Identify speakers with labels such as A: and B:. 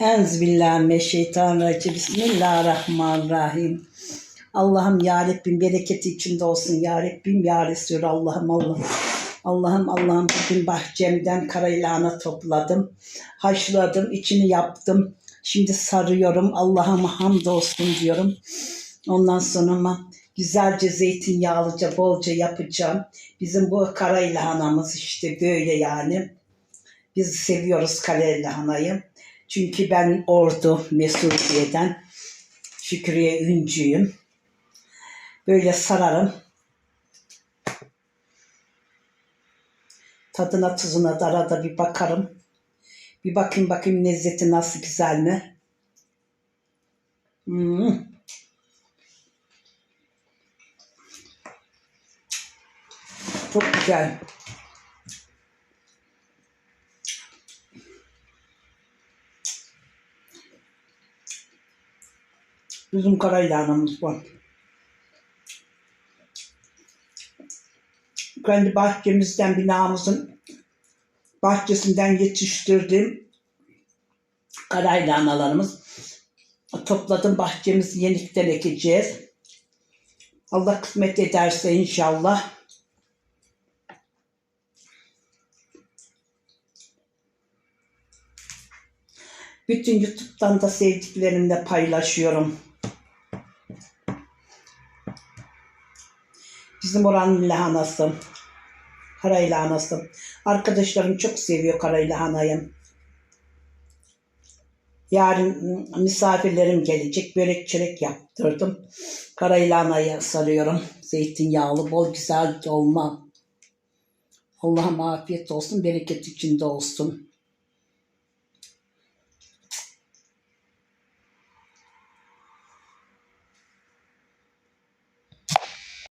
A: Enzbillahimineşşeytanirracim. Bismillahirrahmanirrahim. Allah'ım ya Rabbim bereketi içinde olsun ya Rabbim ya Resul Allah'ım Allah'ım. Allah'ım Allah'ım bugün bahçemden karayılağına topladım. Haşladım, içini yaptım. Şimdi sarıyorum. Allah'ıma hamdolsun diyorum. Ondan sonra güzelce zeytinyağlıca bolca yapacağım. Bizim bu karayılahanamız işte böyle yani. Biz seviyoruz karayılahanayı. Çünkü ben Ordu Mesudiye'den Şükriye Üncü'yüm. Böyle sararım. Tadına tuzuna da arada bir bakarım. Bir bakayım bakayım lezzeti nasıl güzel mi? Hmm. Çok güzel. Bizim karayılanımız var. Kendi bahçemizden, binamızın bahçesinden yetiştirdiğim karayılanlarımız. Topladım bahçemizi yenikten ekeceğiz. Allah kısmet ederse inşallah. Bütün YouTube'dan da sevdiklerimle paylaşıyorum. Bizim oranın lahanası. Karay lahanası. Arkadaşlarım çok seviyor karay lahanayı. Yarın misafirlerim gelecek. Börek çörek yaptırdım. Karay lahanayı sarıyorum. Zeytinyağlı, bol güzel dolma. Allah'ım afiyet olsun, bereket içinde olsun.